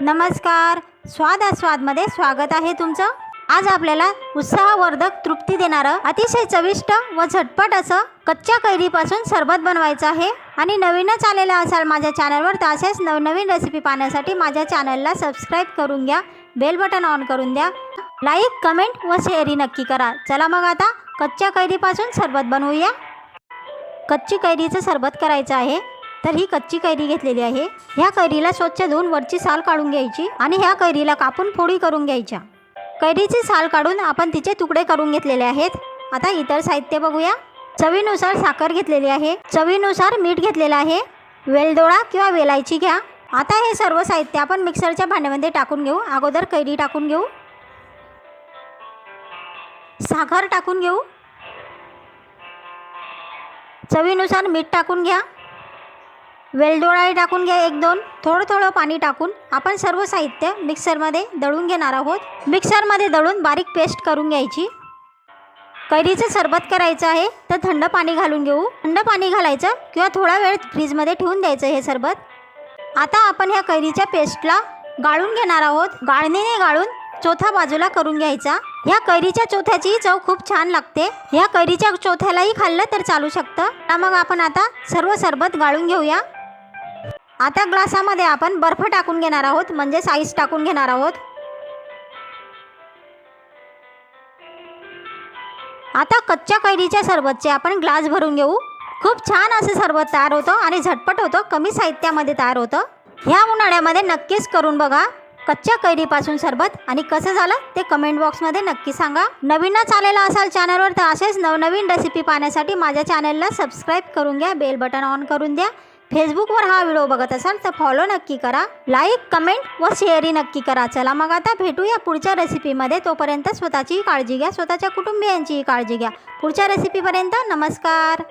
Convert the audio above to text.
नमस्कार. स्वाद आस्वादमध्ये स्वागत आहे तुमचं. आज आपल्याला उत्साहवर्धक तृप्ती देणारं अतिशय चविष्ट व झटपट असं कच्च्या कैरीपासून सरबत बनवायचं आहे. आणि नवीनच आलेला असाल माझ्या चॅनलवर तर असेच नवनवीन रेसिपी पाहण्यासाठी माझ्या चॅनलला सबस्क्राईब करून घ्या बेल बटन ऑन करून द्या. लाईक कमेंट व शेअरी नक्की करा. चला मग आता कच्च्या कैरीपासून सरबत बनवूया. कच्ची कैरीचं सरबत करायचं आहे. तर ही कच्ची कैरी घेतलेली आहे. ह्या कैरीला स्वच्छ धुवून वरची साल काढून घ्यायची आणि ह्या कैरीला कापून फोडी करून घ्यायच्या. कैरीची साल काढून आपण तिचे तुकडे करून घेतलेले आहेत. आता इतर साहित्य बघूया. चवीनुसार साखर घेतलेली आहे. चवीनुसार मीठ घेतलेलं आहे. वेलदोळा किंवा वेलायची घ्या. आता हे सर्व साहित्य आपण मिक्सरच्या भांड्यामध्ये टाकून घेऊ. अगोदर कैरी टाकून घेऊ. साखर टाकून घेऊ. चवीनुसार मीठ टाकून घ्या. वेलदोडाळे टाकून घ्या एक दोन थोडं थोडं पाणी टाकून आपण सर्व साहित्य मिक्सरमध्ये दळून घेणार आहोत. मिक्सरमध्ये दळून बारीक पेस्ट करून घ्यायची. कैरीचं सरबत करायचं आहे तर थंड पाणी घालून घेऊ. थंड पाणी घालायचं किंवा थोडा वेळ फ्रीजमध्ये ठेवून द्यायचं हे सरबत. आता आपण ह्या कैरीच्या पेस्टला गाळून घेणार आहोत. गाळणीने गाळून चौथा बाजूला करून घ्यायचा. ह्या कैरीच्या चोथ्याची चव खूप छान लागते. ह्या कैरीच्या चोथ्यालाही खाल्लं तर चालू शकतं. तर मग आपण आता सर्व सरबत गाळून घेऊया. आता ग्लासामध्ये आपण बर्फ टाकून घेणार आहोत म्हणजे साईज टाकून घेणार आहोत. आता कच्च्या कैरीच्या सरबतचे आपण ग्लास भरून घेऊ. खूप छान असं सरबत तयार होतं आणि झटपट होतं कमी साहित्यामध्ये तयार होतं. ह्या उन्हाळ्यामध्ये नक्कीच करून बघा कच्च्या कैरीपासून सरबत आणि कसं झालं ते कमेंट बॉक्समध्ये नक्की सांगा. नवीनच आलेला असाल चॅनलवर तर असेच नवनवीन रेसिपी पाहण्यासाठी माझ्या चॅनलला सबस्क्राईब करून घ्या बेल बटन ऑन करून द्या. फेसबुकवर हा व्हिडिओ बघत असाल तर फॉलो नक्की करा लाईक कमेंट व शेअरही नक्की करा. चला मग आता भेटूया पुढच्या रेसिपीमध्ये तोपर्यंत स्वतःचीही काळजी घ्या स्वतःच्या कुटुंबियांचीही काळजी घ्या. पुढच्या रेसिपीपर्यंत नमस्कार.